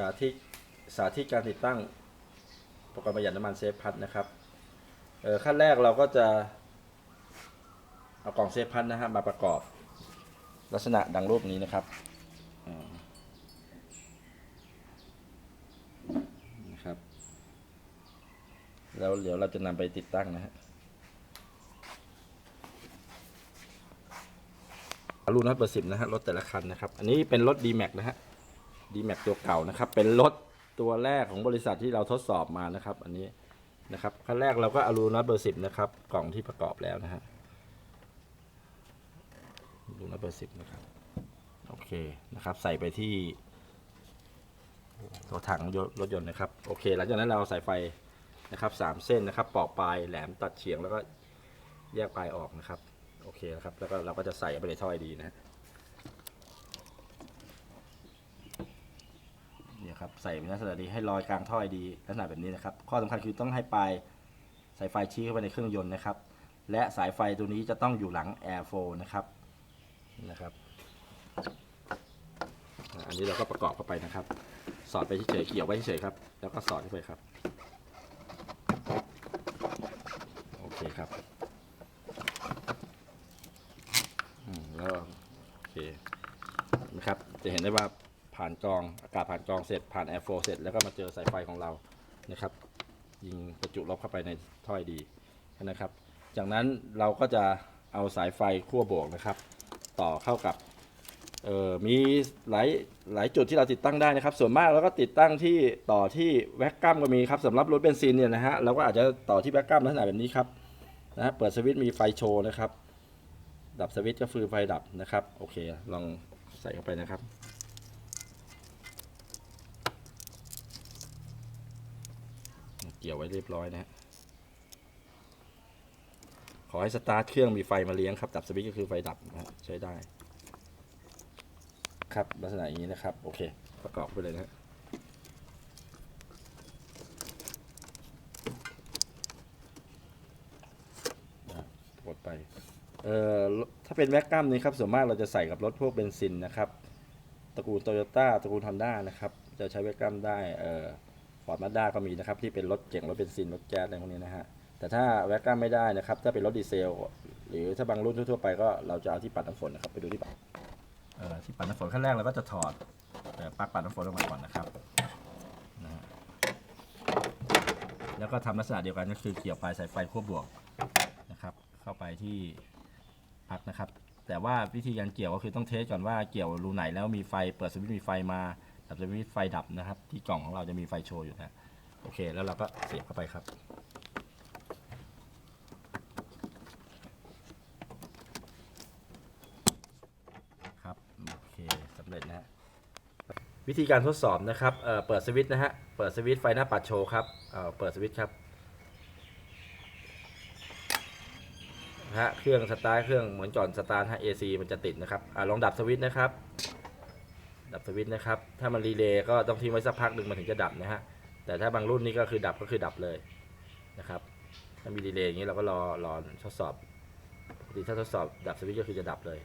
สาธิตสาธิตการติดตั้งอุปกรณ์ประหยัดน้ำมันเซฟพัดนะครับขั้นแรกเราก็จะเอากล่องเซฟพัดนะฮะมาประกอบลักษณะดังรูปนี้นะครับนะครับ แล้วเดี๋ยวเราจะนำไปติดตั้งนะฮะรุ่นนัดเบอร์สิบนะฮะรถแต่ละคันนะครับ อันนี้เป็นรถ D-Max นะฮะ ดีแม็กตัวเก่านะครับ เป็นรถตัวแรกของบริษัทที่เราทดสอบมานะครับ อันนี้นะครับขั้นแรกเราก็อารูน็อตเบอร์สิบนะครับ กล่องที่ประกอบแล้วนะฮะรูน็อตเบอร์สิบนะครับ โอเคนะครับ ใส่ไปที่ตัวถังรถยนต์นะครับ โอเค หลังจากนั้นเราเอาสายไฟนะครับสามเส้นนะครับ ปอกปลายแหลมตัดเฉียงแล้วก็แยกปลายออกนะครับ โอเคนะครับ แล้วก็เราก็จะใส่ไปในท่อไอดีนะ ฮะเนี่ยครับใส่เป็นลักษณะนี้ให้ลอยกลางท่อดีลักษณะแบบนี้นะครับ ข้อสำคัญคือต้องให้ปลายสายไฟชี้เข้าไปในเครื่องยนต์นะครับ และสายไฟตัวนี้จะต้องอยู่หลัง Air f l o นะครับนะครับ อันนี้เราก็ประกอบเข้าไปนะครับ สอดไปเฉยๆเกี่ยวไว้เฉยๆครับ แล้วก็สอดเข้าไปครับโอเคครับอืมแล้วโอเคนะครับจะเห็นได้ว่า ผ่านกรองอากาศผ่านกรองเสร็จผ่านแอร์โฟเสร็จแล้วก็มาเจอสายไฟของเรานะครับ ยิงประจุลบเข้าไปในท่อไอดีนะครับ จากนั้นเราก็จะเอาสายไฟขั้วบวกนะครับ ต่อเข้ากับมีหลายหลายจุดที่เราติดตั้งได้นะครับ ส่วนมากเราก็ติดตั้งที่ต่อที่แว็กกัมก็มีครับสำหรับรถเบนซินเนี่ยนะฮะเราก็อาจจะต่อที่แว็กกัมลักษณะแบบนี้ครับนะฮะเปิดสวิตช์มีไฟโชว์นะครับ ดับสวิตช์ก็คือไฟดับนะครับ โอเค ลองใส่เข้าไปนะครับ กี่ยวไว้เรียบร้อยนะฮะขอให้สตาร์ทเครื่องมีไฟมาเลี้ยงครับดับสวิตช์ก็คือไฟดับนะฮะใช้ได้ ครับลักษณะอย่างนี้นะครับ โอเค ประกอบไปเลยนะฮะกดไปเอ่อถ้าเป็นแว็กกัมนี่ครับส่วนมากเราจะใส่กับรถพวกเบนซินนะครับตระกูลโตโยต้าตระกูลฮอนด้านะครับ จะใช้แว็กกัมได้เอ่อ ฟอร์ดมาด้าก็มีนะครับที่เป็นรถเก่งรถเบนซินรถแก๊สอะไรพวกนี้นะฮะแต่ถ้าแว็กกัมไม่ได้นะครับ ถ้าเป็นรถดีเซล หรือถ้าบางรุ่นทั่วๆไปก็เราจะเอาที่ปัดน้ำฝนนะครับไปดูที่ปัดที่ปัดน้ำฝนขั้นแรกเราก็จะถอดปลั๊กปัดน้ำฝนออกมาก่อนนะครับนะฮะแล้วก็ทำลักษณะเดียวกันก็คือเกี่ยวปลายสายไฟขั้วบวกนะครับ เข้าไปที่ปลั๊กนะครับ แต่ว่าวิธีการเกี่ยวก็คือต้องเทสก่อนว่าเกี่ยวรูไหนแล้วมีไฟเปิดสวิตช์มีไฟมา ดับสวิตไฟดับนะครับ ที่กล่องของเราจะมีไฟโชว์อยู่นะ โอเค แล้วเราก็เสียบเข้าไปครับ ครับโอเคสำเร็จนะฮะวิธีการทดสอบนะครับเอ่อเปิดสวิตช์นะฮะ เปิดสวิตช์ไฟหน้าปัดโชว์ครับเอ่อเปิดสวิตช์ครับนะฮะ เครื่องสตาร์ทเครื่องเหมือนก่อนสตาร์ทฮะ AC มันจะติดนะครับอ่าลองดับสวิตช์นะครับ ดับสวิตช์นะครับ ถ้ามันรีเลย์ก็ต้องทิ้งไว้สักพักหนึ่งมันถึงจะดับนะฮะ แต่ถ้าบางรุ่นนี่ก็คือดับก็คือดับเลยนะครับ ถ้ามีรีเลย์อย่างนี้เราก็รอรอทดสอบปกติถ้าทดสอบดับสวิตช์ก็คือจะดับเลย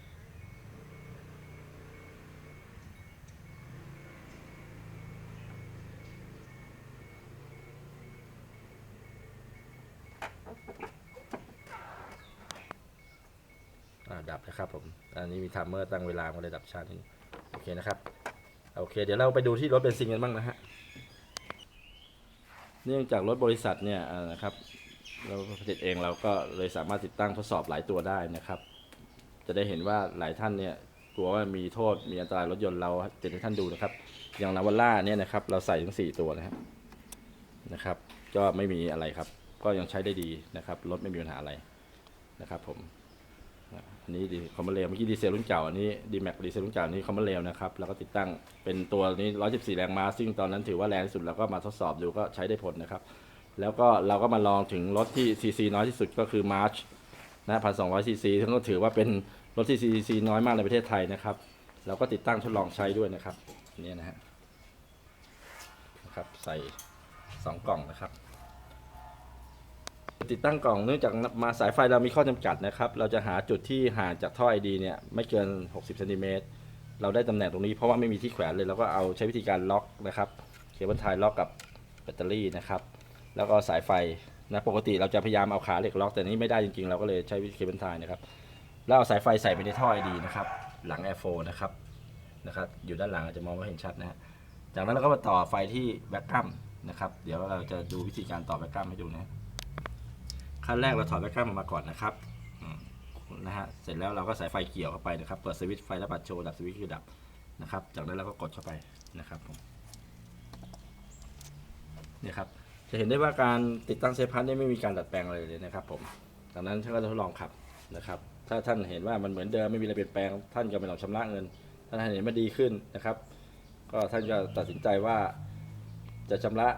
อ่าดับนะครับผม อันนี้มีไทัมเมอร์ตั้งเวลามาเลยดับชาร์จ นะครับโอเค เดี๋ยวเราไปดูที่รถเบนซินกันบ้างนะฮะเนื่องจากรถบริษัทเนี่ยนะครับเราผลิตเองเราก็เลยสามารถติดตั้งทดสอบหลายตัวได้นะครับ จะได้เห็นว่าหลายท่านเนี่ยกลัวว่ามีโทษมีอันตรายรถยนต์เราจะให้ท่านดูนะครับ อย่างนาวาร่าเนี่ยนะครับ เราใส่ถึงสี่ตัวนะครับนะครับ ก็ไม่มีอะไรครับ ก็ยังใช้ได้ดีนะครับรถไม่มีปัญหาอะไรนะครับผม อันนี้ดีคอมเมอร์เรลเมื่อกี้ดีเซลรุ่นเก่าอันนี้ดีแม็กดีเซลรุ่นเก่าอันนี้คอมเมอร์เรลนะครับแล้วก็ติดตั้งเป็นตัวนี้ 114 แรงม้าซึ่งตอนนั้นถือว่าแรงที่สุดเราก็มาทดสอบดูก็ใช้ได้ผลนะครับ แล้วก็เราก็มาลองถึงรถที่ซีซีน้อยที่สุดก็คือมาร์ชนะพันสองร้อยซีซีซึ่งก็ถือว่าเป็นรถที่ซีซีน้อยมากในประเทศไทยนะครับเราก็ติดตั้งทดลองใช้ด้วยนะครับนนี่นะฮะนะครับใส่สองกล่องนะครับ ติดตั้งกล่องเนื่องจากมาสายไฟเรามีข้อจำกัดนะครับ เราจะหาจุดที่ห่างจากท่อไอดีเนี่ยไม่เกิน 60เซนติเมตรเราได้ตำแหน่งตรงนี้เพราะว่าไม่มีที่แขวนเลยเราก็เอาใช้วิธีการล็อกนะครับเคเบิลไทยล็อกกับแบตเตอรี่นะครับ แล้วก็สายไฟนะปกติเราจะพยายามเอาขาเหล็กล็อกแต่นี้ไม่ได้จริงๆ เราก็เลยใช้เคเบิลไทยนะครับแล้วเอาสายไฟใส่ไปในท่อไอดีนะครับ หลัง Air 4นะครับนะครับ อยู่ด้านหลังอาจจะมองไม่เห็นชัดนะฮะจากนั้นเราก็มาต่อไฟที่แบ็กกัมนะครับ เดี๋ยวเราจะดูวิธีการต่อแบ็กกัมให้ดูนะ ขั้นแรกเราถอดแบ็กกัมออกมาก่อนนะครับนะฮะเสร็จแล้วเราก็ใส่ไฟเกี่ยวเข้าไปนะครับเปิดสวิตช์ไฟแล้วปัดโชว์ดับสวิตช์คือดับนะครับ จากนั้นเราก็กดเข้าไปนะครับผมเนี่ยครับจะเห็นได้ว่าการติดตั้งเซฟพัทนี่ไม่มีการดัดแปลงอะไรเลยนะครับ ผมจากนั้นท่านก็จะทดลองขับนะครับ ถ้าท่านเห็นว่ามันเหมือนเดิมไม่มีอะไรเปลี่ยนแปลง ท่านก็ไม่ต้องชำระเงินถ้าท่านเห็นมันดีขึ้นนะครับ ก็ท่านก็ตัดสินใจว่าจะชำระ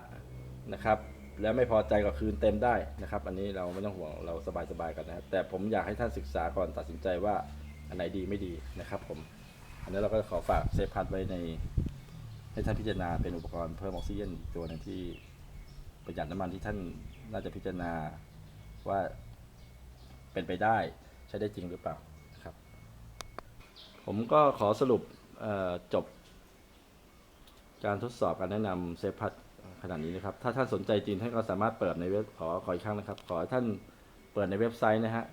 นะครับ แล้วไม่พอใจก็คืนเต็มได้นะครับ อันนี้เราไม่ต้องห่วงเราสบายๆกันนะครับแต่ผมอยากให้ท่านศึกษาก่อนตัดสินใจว่าอันไหนดีไม่ดีนะครับ ผม อันนี้เราก็ขอฝากเซฟพัทไว้ใน ให้ท่านพิจารณาเป็นอุปกรณ์เพิ่มออกซิเจนตัวหนึงที่ประหยัดน้ำมันที่ท่านน่าจะพิจารณาว่าเป็นไปได้ใช้ได้จริงหรือเปล่าครับ ผมก็ขอสรุปจบ การทดสอบการแนะนำเซฟพัท ขนาดนี้นะครับ ถ้าท่านสนใจจริงท่านก็สามารถเปิดในเว็บขอขออีกครั้งนะครับ ขอท่านเปิดในเว็บไซต์นะฮะ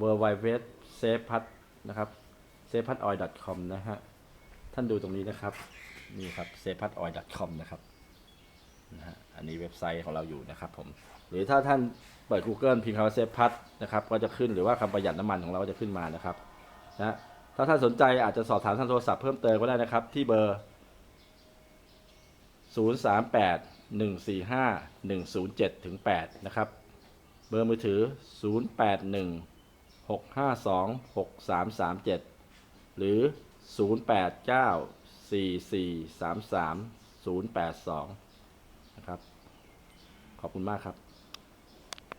w w w s a f e p a t นะครับ s a f e p a t o i l com นะฮะ ท่านดูตรงนี้นะครับ นี่ครับ s a f e p a t o i l com นะครับนะฮะอันนี้เว็บไซต์ของเราอยู่นะครับผม หรือถ้าท่านเปิด Google พิมพ์คำว่า s a f e p a t นะครับก็จะขึ้นหรือว่าคำประหยัดน้ำมันของเราก็จะขึ้นมานะครับนะถ้าท่านสนใจอาจจะสอบถามทางโทรศัพท์เพิ่มเติมก็ได้นะครับ ที่เบอร์ 038 145 107ถึง8นะครับ เบอร์มือถือ 081 652 6337 หรือ 089 4433 082 นะครับ ขอบคุณมากครับ